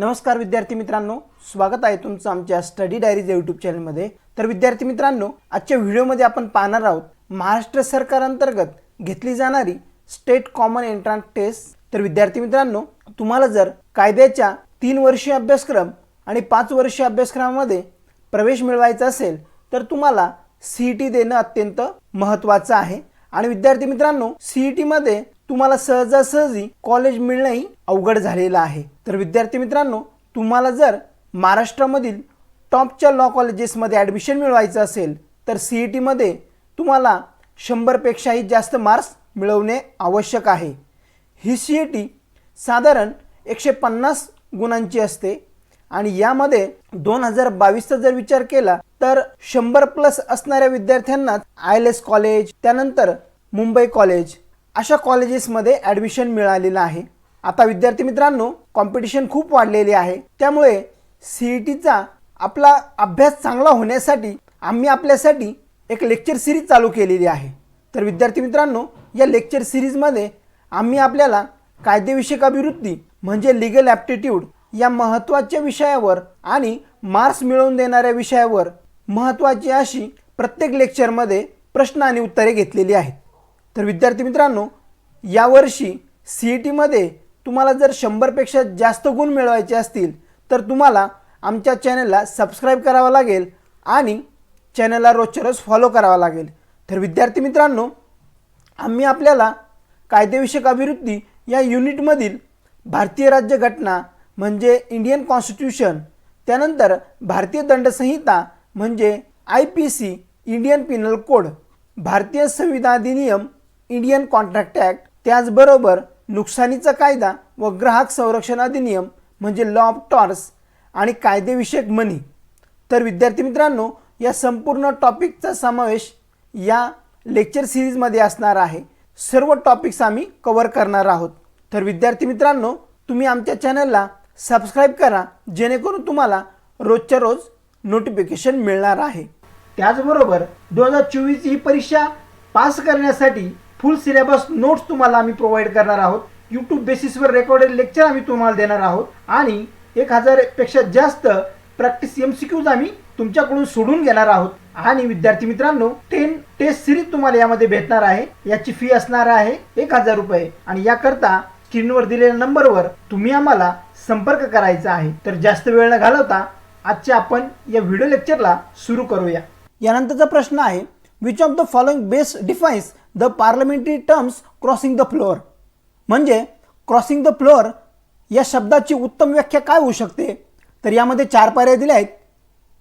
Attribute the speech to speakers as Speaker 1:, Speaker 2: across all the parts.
Speaker 1: नमस्कार विद्यार्थी मित्रांनो स्वागत आहे तुमचं आमच्या स्टडी डायरीज यूट्यूब चॅनलमध्ये तर विद्यार्थी मित्रांनो आजच्या व्हिडिओमध्ये आपण पाहणार आहोत महाराष्ट्र सरकार अंतर्गत घेतली जाणारी स्टेट कॉमन एंट्रन्स टेस्ट तर विद्यार्थी मित्रांनो तुम्हाला जर कायद्याच्या तीन वर्षीय अभ्यासक्रम आणि पाच वर्षीय अभ्यासक्रमामध्ये प्रवेश मिळवायचा असेल तर तुम्हाला सी ई टी देणं अत्यंत महत्त्वाचं आहे. आणि विद्यार्थी मित्रांनो सी ई टीमध्ये तुम्हाला सहजासहजी कॉलेज मिळणंही अवघड झालेलं आहे. तर विद्यार्थी मित्रांनो तुम्हाला जर महाराष्ट्रामधील टॉपच्या लॉ कॉलेजेसमध्ये ॲडमिशन मिळवायचं असेल तर सी ई टीमध्ये तुम्हाला शंभरपेक्षाही जास्त मार्क्स मिळवणे आवश्यक आहे. ही सी ई टी साधारण एकशे पन्नास गुणांची असते आणि यामध्ये दोन हजार बावीसचा जर विचार केला तर शंभर प्लस असणाऱ्या विद्यार्थ्यांनाच आय एल एस कॉलेज त्यानंतर मुंबई कॉलेज अशा कॉलेजेसमध्ये ॲडमिशन मिळालेलं आहे. आता विद्यार्थी मित्रांनो कॉम्पिटिशन खूप वाढलेली आहे. त्यामुळे सी ई टीचा आपला अभ्यास चांगला होण्यासाठी आम्ही आपल्यासाठी एक लेक्चर सिरीज चालू केलेली आहे. तर विद्यार्थी मित्रांनो या लेक्चर सिरीजमध्ये आम्ही आपल्याला कायदेविषयक अभिवृत्ती म्हणजे लिगल ॲप्टिट्यूड या महत्त्वाच्या विषयावर आणि मार्क्स मिळवून देणाऱ्या विषयावर महत्त्वाची अशी प्रत्येक लेक्चरमध्ये प्रश्न आणि उत्तरे घेतलेली आहेत. तर विद्यार्थी मित्रांनो यावर्षी सी ई टीमध्ये तुम्हाला जर शंभरपेक्षा जास्त गुण मिळवायचे असतील तर तुम्हाला आमच्या चॅनलला सबस्क्राईब करावा लागेल आणि चॅनलला रोजच्या रोज फॉलो करावा लागेल. तर विद्यार्थी मित्रांनो आम्ही आपल्याला कायदेविषयक अभिवृत्ती या युनिटमधील भारतीय राज्यघटना म्हणजे इंडियन कॉन्स्टिट्यूशन त्यानंतर भारतीय दंडसंहिता म्हणजे I P C Indian penal code भारतीय संविधान अधिनियम इंडियन कॉन्ट्रॅक्ट ॲक्ट त्याचबरोबर नुकसानीचा कायदा व ग्राहक संरक्षण अधिनियम म्हणजे लॉ ऑफ टॉर्स आणि कायदेविषयक मनी. तर विद्यार्थी मित्रांनो या संपूर्ण टॉपिकचा समावेश या लेक्चर सिरीजमध्ये असणार आहे. सर्व टॉपिक्स आम्ही कवर करणार आहोत. तर विद्यार्थी मित्रांनो तुम्ही आमच्या चॅनलला सबस्क्राईब करा जेणेकरून तुम्हाला रोजच्या रोज नोटिफिकेशन मिळणार आहे. त्याचबरोबर दोन हजार चोवीस ही परीक्षा पास करण्यासाठी फुल सिलेबस नोट्स तुम्हाला आम्ही प्रोव्हाइड करणार आहोत. यूट्यूब बेसिसवर रेकॉर्डेड लेक्चर आम्ही तुम्हाला देणार आहोत. आणि एक हजारपेक्षा जास्त प्रॅक्टिस एम सी क्यूज आम्ही तुमच्याकडून सोडून घेणार आहोत. आणि विद्यार्थी मित्रांनो टेन टेस्ट सिरीज तुम्हाला यामध्ये भेटणार आहे. याची फी असणार आहे एक हजार रुपये. आणि याकरता स्क्रीनवर दिलेल्या नंबरवर तुम्ही आम्हाला संपर्क करायचा आहे. तर जास्त वेळ न घालवता आजच्या आपण या व्हिडिओ लेक्चरला सुरू करूया. यानंतरचा प्रश्न आहे which of the following best defines the parliamentary terms crossing the floor. म्हणजे क्रॉसिंग द फ्लोअर या शब्दाची उत्तम व्याख्या काय होऊ शकते? तर यामध्ये चार पर्याय दिले आहेत.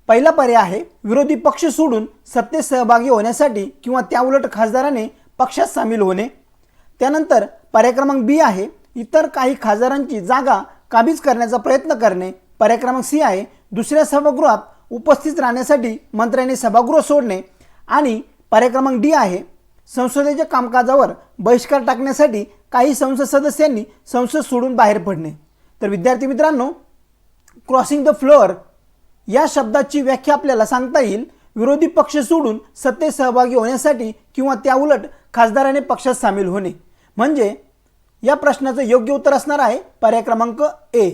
Speaker 1: पहिला पर्याय आहे विरोधी पक्ष सोडून सत्तेत सहभागी होण्यासाठी किंवा त्याउलट खासदाराने पक्षात सामील होणे. त्यानंतर पर्याय क्रमांक बी आहे इतर काही खासदारांची जागा काबीज करण्याचा प्रयत्न करणे. पर्याय क्रमांक सी आहे दुसऱ्या सभागृहात उपस्थित राहण्यासाठी मंत्र्यांनी सभागृह सोडणे. आणि पर्याय क्रमांक डी आहे संसदेच्या कामकाजावर बहिष्कार टाकण्यासाठी काही संसद सदस्यांनी संसद सोडून बाहेर पडणे. तर विद्यार्थी मित्रांनो क्रॉसिंग द फ्लोअर या शब्दाची व्याख्या आपल्याला सांगता येईल. विरोधी पक्ष सोडून सत्तेत सहभागी होण्यासाठी किंवा त्याउलट खासदाराने पक्षात सामील होणे. म्हणजे या प्रश्नाचं योग्य उत्तर असणार आहे पर्याय क्रमांक ए.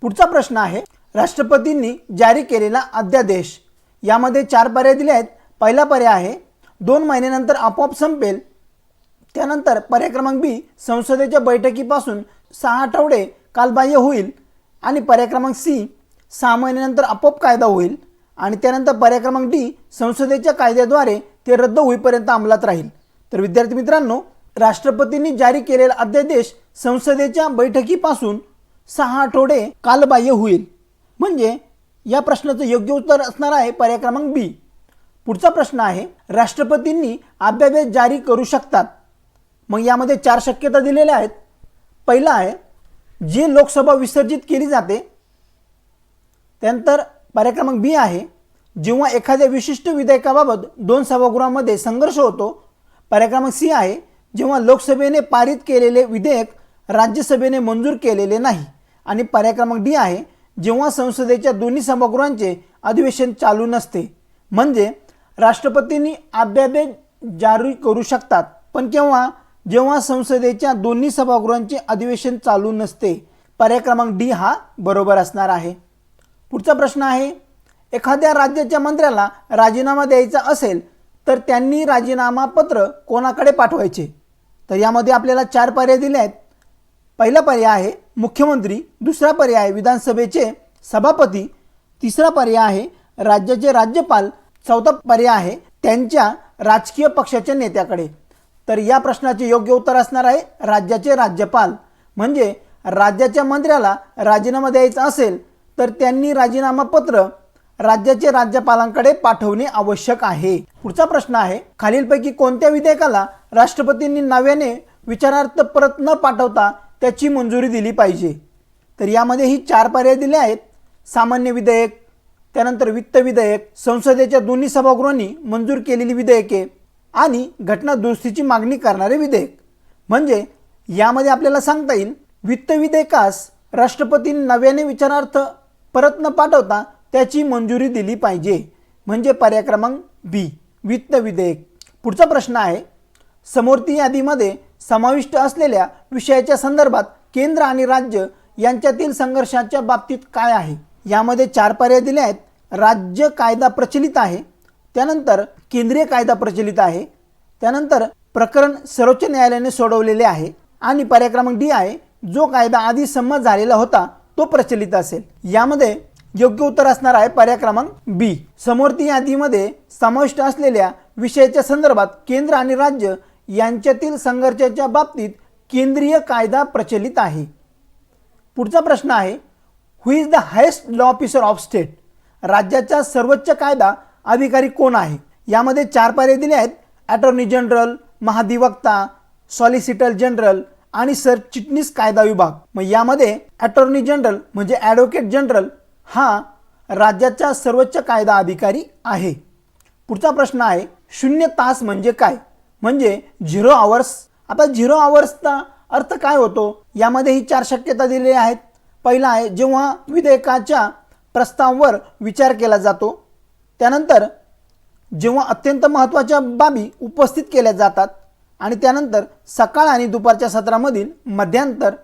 Speaker 1: पुढचा प्रश्न आहे राष्ट्रपतींनी जारी केलेला अध्यादेश. यामध्ये चार पर्याय दिले आहेत. पहिला पर्याय आहे दोन महिन्यानंतर आपोआप संपेल. त्यानंतर पर्याय क्रमांक बी संसदेच्या बैठकीपासून सहा आठवडे कालबाह्य होईल आणि पर्याय क्रमांक सी सहा महिन्यानंतर आपोआप कायदा होईल आणि त्यानंतर पर्याय क्रमांक डी संसदेच्या कायद्याद्वारे ते रद्द होईपर्यंत अंमलात राहील. तर विद्यार्थी मित्रांनो राष्ट्रपतींनी जारी केलेला अध्यादेश संसदेच्या बैठकीपासून सहा आठवडे कालबाह्य होईल. म्हणजे या प्रश्नाचं योग्य उत्तर असणार आहे पर्याय क्रमांक बी. पुढचा प्रश्न आहे राष्ट्रपतींनी अध्यादेश जारी करू शकतात. मग यामध्ये चार शक्यता दिलेल्या आहेत. पहिला आहे जी लोकसभा विसर्जित केली जाते त्यानंतर पर्याय क्रमांक बी आहे जेव्हा एखाद्या विशिष्ट विधेयकाबाबत दोन सभागृहामध्ये संघर्ष होतो पर्याय क्रमांक सी आहे जेव्हा लोकसभेने पारित केलेले विधेयक राज्यसभेने मंजूर केलेले नाही. आणि पर्याय क्रमांक डी आहे जेव्हा संसदेच्या दोन्ही सभागृहांचे अधिवेशन चालू नसते. म्हणजे राष्ट्रपतींनी अध्यादेश जारी करू शकतात. पण केव्हा? जेव्हा संसदेच्या दोन्ही सभागृहांचे अधिवेशन चालू नसते पर्याय क्रमांक डी हा बरोबर असणार आहे. पुढचा प्रश्न आहे एखाद्या राज्याच्या मंत्र्याला राजीनामा द्यायचा असेल तर त्यांनी राजीनामा पत्र कोणाकडे पाठवायचे? तर यामध्ये आपल्याला चार पर्याय दिले आहेत. पहिला पर्याय आहे मुख्यमंत्री दुसरा पर्याय विधानसभेचे सभापती तिसरा पर्याय आहे राज्याचे राज्यपाल चौथा पर्याय आहे त्यांच्या राजकीय पक्षाच्या नेत्याकडे. तर या प्रश्नाचे योग्य उत्तर असणार आहे राज्याचे राज्यपाल. म्हणजे राज्याच्या मंत्र्याला राजीनामा द्यायचा असेल तर त्यांनी राजीनामा पत्र राज्याचे राज्यपालांकडे पाठवणे आवश्यक आहे. पुढचा प्रश्न आहे खालीलपैकी कोणत्या विधेयकाला राष्ट्रपतींनी नव्याने विचारार्थ परत न पाठवता त्याची मंजुरी दिली पाहिजे? तर यामध्ये ही चार पर्याय दिले आहेत. सामान्य विधेयक त्यानंतर वित्त विधेयक संसदेच्या दोन्ही सभागृहांनी मंजूर केलेली विधेयके आणि घटना दुरुस्तीची मागणी करणारे विधेयक. म्हणजे यामध्ये आपल्याला सांगता येईल वित्त विधेयकास राष्ट्रपतींनी नव्याने विचारार्थ परत न पाठवता त्याची मंजुरी दिली पाहिजे. म्हणजे पर्याय क्रमांक बी वित्त विधेयक पुढचा प्रश्न आहे समोरती यादीमध्ये समाविष्ट असलेल्या विषयाच्या संदर्भात केंद्र आणि राज्य यांच्यातील संघर्षाच्या बाबतीत काय आहे? यामध्ये चार पर्याय दिले आहेत. राज्य कायदा प्रचलित आहे. त्यानंतर केंद्रीय कायदा प्रचलित आहे. त्यानंतर प्रकरण सर्वोच्च न्यायालयाने सोडवलेले आहे. आणि पर्याय क्रमांक डी आहे जो कायदा आधी संमत झालेला होता तो प्रचलित असेल. यामध्ये योग्य उत्तर असणार आहे पर्याय क्रमांक बी. समोरती यादीमध्ये समाविष्ट असलेल्या विषयाच्या संदर्भात केंद्र आणि राज्य यांच्यातील संघर्षाच्या बाबतीत केंद्रीय कायदा प्रचलित आहे. पुढचा प्रश्न आहे who is the highest law officer of state राज्याचा सर्वोच्च कायदा अधिकारी कोण आहे? यामध्ये चार पर्याय दिले आहेत. अटॉर्नी जनरल महाधिवक्ता सॉलिसिटर जनरल आणि सरचिटणीस कायदा विभाग. मग यामध्ये अटॉर्नी जनरल म्हणजे ॲडव्होकेट जनरल हा राज्याचा सर्वोच्च कायदा अधिकारी आहे. पुढचा प्रश्न आहे शून्य तास म्हणजे काय? म्हणजे झिरो आवर्स आता झिरो आवर्सचा अर्थ काय होतो? यामध्ये ही चार शक्यता दिलेल्या आहेत. पहिला आहे जेव्हा विधेयकाच्या प्रस्तावावर विचार केला जातो त्यानंतर जेव्हा अत्यंत महत्त्वाच्या बाबी उपस्थित केल्या जातात आणि त्यानंतर सकाळ आणि दुपारच्या सत्रामधील मध्यांतर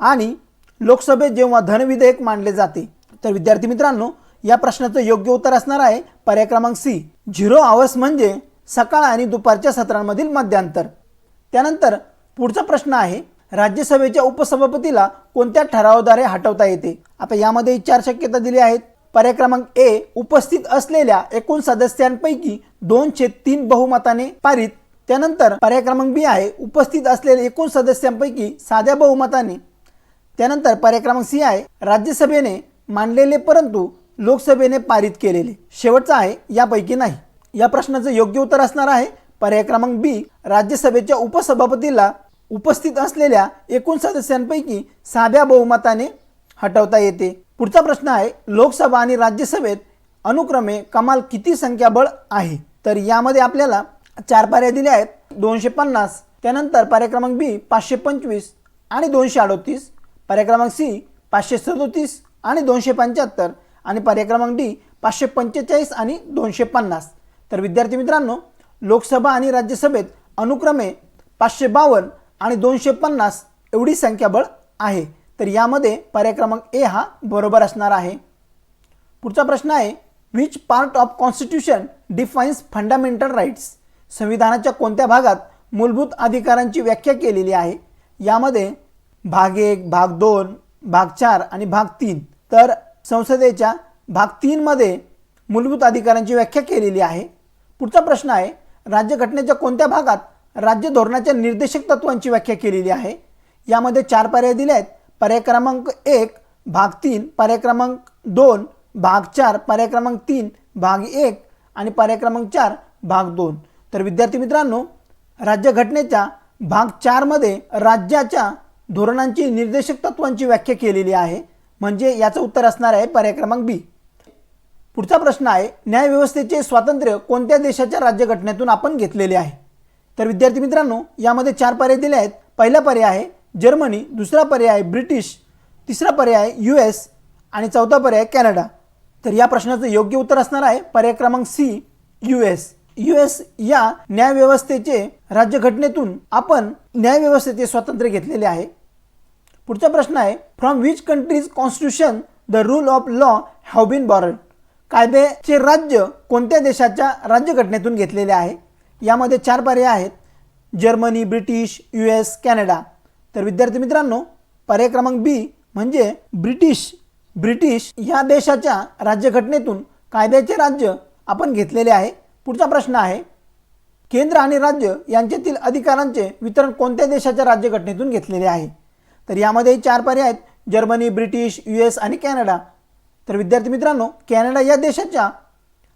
Speaker 1: आणि लोकसभेत जेव्हा धनविधेयक मांडले जाते तर विद्यार्थी मित्रांनो या प्रश्नाचं योग्य उत्तर असणार आहे पर्याय क्रमांक सी. झिरो आवर्स म्हणजे सकाळ आणि दुपारच्या सत्रांमधील मध्यांतर. त्यानंतर पुढचा प्रश्न आहे राज्यसभेच्या उपसभापतीला कोणत्या ठरावाद्वारे हटवता येते? आता यामध्ये चार शक्यता दिली आहेत. पर्याय क्रमांक ए उपस्थित असलेल्या एकूण सदस्यांपैकी दोनशे तीन बहुमताने पारित. त्यानंतर पर्याय क्रमांक बी आहे उपस्थित असलेल्या एकूण सदस्यांपैकी साध्या बहुमताने. त्यानंतर पर्याय क्रमांक सी आहे राज्यसभेने मांडलेले परंतु लोकसभेने पारित केलेले. शेवटचा आहे यापैकी नाही. या प्रश्नाचं योग्य उत्तर असणार आहे. पर्याय क्रमांक बी राज्यसभेच्या उपसभापतीला उपस्थित असलेल्या एकूण सदस्यांपैकी साध्या बहुमताने हटवता येते. पुढचा प्रश्न आहे लोकसभा आणि राज्यसभेत अनुक्रमे कमाल किती संख्याबळ आहे? तर यामध्ये आपल्याला चार पर्याय दिल्या आहेत. दोनशे पन्नास त्यानंतर पर्याय क्रमांक बी पाचशे पंचवीस आणि दोनशे अडोतीस पर्याय क्रमांक सी पाचशे सदोतीस आणि दोनशे पंच्याहत्तर आणि पर्याय क्रमांक डी पाचशे पंचेचाळीस आणि दोनशे पन्नास. तर विद्यार्थी मित्रांनो लोकसभा आणि राज्यसभेत अनुक्रमे पाचशे बावन्न आणि दोनशे पन्नास एवढी संख्याबळ आहे. तर यामध्ये पर्याय क्रमांक ए हा बरोबर असणार आहे. पुढचा प्रश्न आहे which part of constitution defines fundamental rights संविधानाच्या कोणत्या भागात मूलभूत अधिकारांची व्याख्या केलेली आहे? यामध्ये भाग एक भाग दोन भाग चार आणि भाग तीन. तर संसदेच्या भाग तीनमध्ये मूलभूत अधिकारांची व्याख्या केलेली आहे. पुढचा प्रश्न आहे राज्यघटनेच्या कोणत्या भागात राज्य धोरणाच्या निर्देशक तत्वांची व्याख्या केलेली आहे. यामध्ये चार पर्याय दिले आहेत. पर्याय क्रमांक एक भाग तीन पर्याय क्रमांक दोन भाग चार पर्याय क्रमांक तीन भाग एक आणि पर्याय क्रमांक चार भाग दोन. तर विद्यार्थी मित्रांनो राज्यघटनेच्या भाग चारमध्ये राज्याच्या धोरणांची निर्देशक तत्वांची व्याख्या केलेली आहे. म्हणजे याचं उत्तर असणार आहे पर्याय क्रमांक बी. पुढचा प्रश्न आहे न्यायव्यवस्थेचे स्वातंत्र्य कोणत्या देशाच्या राज्यघटनेतून आपण घेतलेले आहे? तर विद्यार्थी मित्रांनो यामध्ये चार पर्याय दिले आहेत. पहिला पर्याय आहे जर्मनी दुसरा पर्याय आहे ब्रिटिश तिसरा पर्याय आहे यू एस आणि चौथा पर्याय कॅनडा. तर या प्रश्नाचं योग्य उत्तर असणार आहे पर्याय क्रमांक C U S. U S या न्यायव्यवस्थेचे राज्यघटनेतून आपण न्यायव्यवस्थेचे स्वातंत्र्य घेतलेले आहे. पुढचा प्रश्न आहे from which countries constitution the rule of law have been borrowed कायद्याचे राज्य कोणत्या देशाच्या राज्यघटनेतून घेतलेले आहे? यामध्ये चार पर्याय आहेत. Germany British U S Canada. तर विद्यार्थी मित्रांनो पर्याय क्रमांक बी म्हणजे ब्रिटिश. ब्रिटिश या देशाच्या राज्यघटनेतून कायद्याचे राज्य आपण घेतलेले आहे. पुढचा प्रश्न आहे केंद्र आणि राज्य यांच्यातील अधिकारांचे वितरण कोणत्या देशाच्या राज्यघटनेतून घेतलेले आहे? तर यामध्ये चार पर्याय आहेत जर्मनी ब्रिटिश यू एस आणि कॅनडा. तर विद्यार्थी मित्रांनो कॅनडा या देशाच्या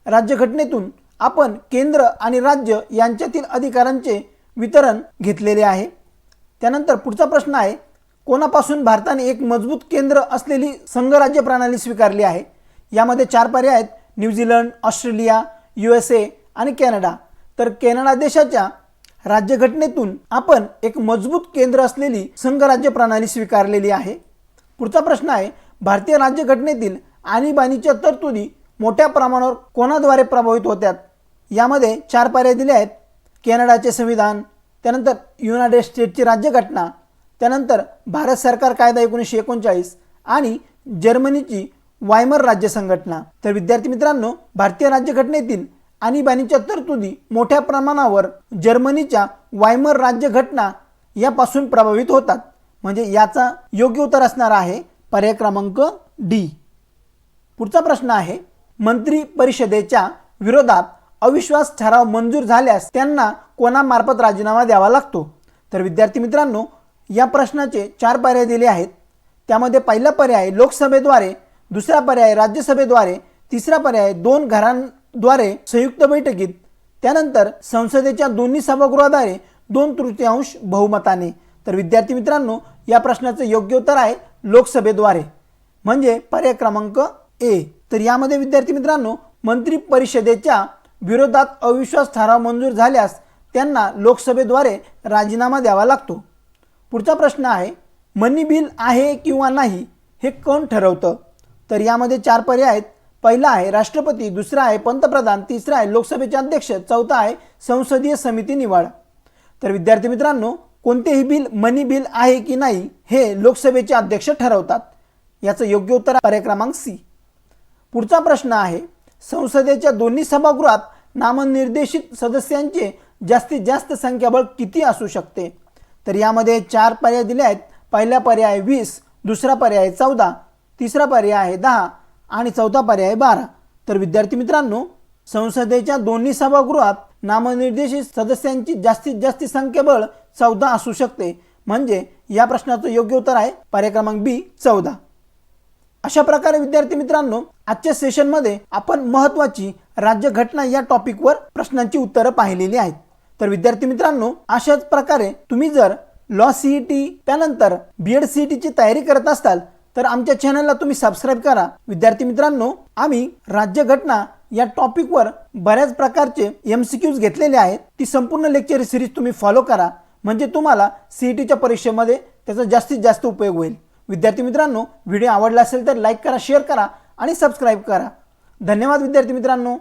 Speaker 1: राज्यघटनेतून आपण केंद्र आणि राज्य यांच्यातील अधिकारांचे वितरण घेतलेले आहे. त्यानंतर पुढचा प्रश्न आहे कोणापासून भारताने एक मजबूत केंद्र असलेली संघराज्य प्रणाली स्वीकारली आहे? यामध्ये चार पर्याय आहेत New Zealand Australia U S A आणि कॅनडा. तर कॅनडा देशाच्या राज्यघटनेतून आपण एक मजबूत केंद्र असलेली संघराज्य प्रणाली स्वीकारलेली आहे. पुढचा प्रश्न आहे भारतीय राज्यघटनेतील आणीबाणीच्या तरतुदी मोठ्या प्रमाणावर कोणाद्वारे प्रभावित होत्यात? यामध्ये चार पर्याय दिले आहेत. कॅनडाचे संविधान त्यानंतर युनायटेड स्टेटची राज्यघटना त्यानंतर भारत सरकार कायदा एकोणीसशे एकोणचाळीस आणि जर्मनीची वायमर राज्य संघटना. तर विद्यार्थी मित्रांनो भारतीय राज्यघटनेतील आणीबाणीच्या तरतुदी मोठ्या प्रमाणावर जर्मनीच्या वायमर राज्यघटना यापासून प्रभावित होतात. म्हणजे याचा योग्य उत्तर असणार आहे पर्याय क्रमांक डी. पुढचा प्रश्न आहे मंत्री परिषदेच्या विरोधात अविश्वास ठराव मंजूर झाल्यास त्यांना कोणामार्फत राजीनामा द्यावा लागतो. तर विद्यार्थी मित्रांनो या प्रश्नाचे चार पर्याय दिले आहेत. त्यामध्ये पहिला पर्याय लोकसभेद्वारे दुसरा पर्याय राज्यसभेद्वारे तिसरा पर्याय दोन घरांद्वारे संयुक्त बैठकीत त्यानंतर संसदेच्या दोन्ही सभागृहाद्वारे दोन तृतीयांश बहुमताने. तर विद्यार्थी मित्रांनो या प्रश्नाचं योग्य उत्तर आहे लोकसभेद्वारे. म्हणजे पर्याय क्रमांक ए. तर यामध्ये विद्यार्थी मित्रांनो मंत्री परिषदेच्या विरोधात अविश्वास ठराव मंजूर झाल्यास त्यांना लोकसभेद्वारे राजीनामा द्यावा लागतो. पुढचा प्रश्न आहे मनी बिल आहे किंवा नाही हे कोण ठरवतं? तर यामध्ये चार पर्याय आहेत. पहिला आहे राष्ट्रपती दुसरा आहे पंतप्रधान तिसरा आहे लोकसभेचे अध्यक्ष चौथा आहे संसदीय समिती निवाड. तर विद्यार्थी मित्रांनो कोणतेही बिल मनी बिल आहे की नाही हे लोकसभेचे अध्यक्ष ठरवतात. याचं योग्य उत्तर पर्याय क्रमांक सी. पुढचा प्रश्न आहे संसदेच्या दोन्ही सभागृहात नामनिर्देशित सदस्यांचे जास्तीत जास्त संख्याबळ किती असू शकते? तर यामध्ये चार पर्याय दिले आहेत. पहिला पर्याय वीस दुसरा पर्याय चौदा तिसरा पर्याय आहे दहा आणि चौथा पर्याय बारा. तर विद्यार्थी मित्रांनो संसदेच्या दोन्ही सभागृहात नामनिर्देशित सदस्यांची जास्तीत जास्त संख्याबळ चौदा असू शकते. म्हणजे या प्रश्नाचं योग्य उत्तर आहे पर्याय क्रमांक बी चौदा. अशा प्रकारे विद्यार्थी मित्रांनो आजच्या सेशनमध्ये आपण महत्त्वाची राज्यघटना या टॉपिकवर प्रश्नांची उत्तरं पाहिलेली आहेत. तर विद्यार्थी मित्रांनो अशाच प्रकारे तुम्ही जर लॉ सी ई टी त्यानंतर बी एड सी ई टीची तयारी करत असाल तर आमच्या चॅनलला तुम्ही सबस्क्राईब करा. विद्यार्थी मित्रांनो आम्ही राज्यघटना या टॉपिकवर बऱ्याच प्रकारचे एम सी क्यूज घेतलेले आहेत. ती संपूर्ण लेक्चर सिरीज तुम्ही फॉलो करा. म्हणजे तुम्हाला सी ई टीच्या परीक्षेमध्ये त्याचा जास्तीत जास्त उपयोग होईल. विद्यार्थी मित्रांनो व्हिडिओ आवडला असेल तर लाईक करा शेअर करा आणि सबस्क्राईब करा. धन्यवाद विद्यार्थी मित्रांनो.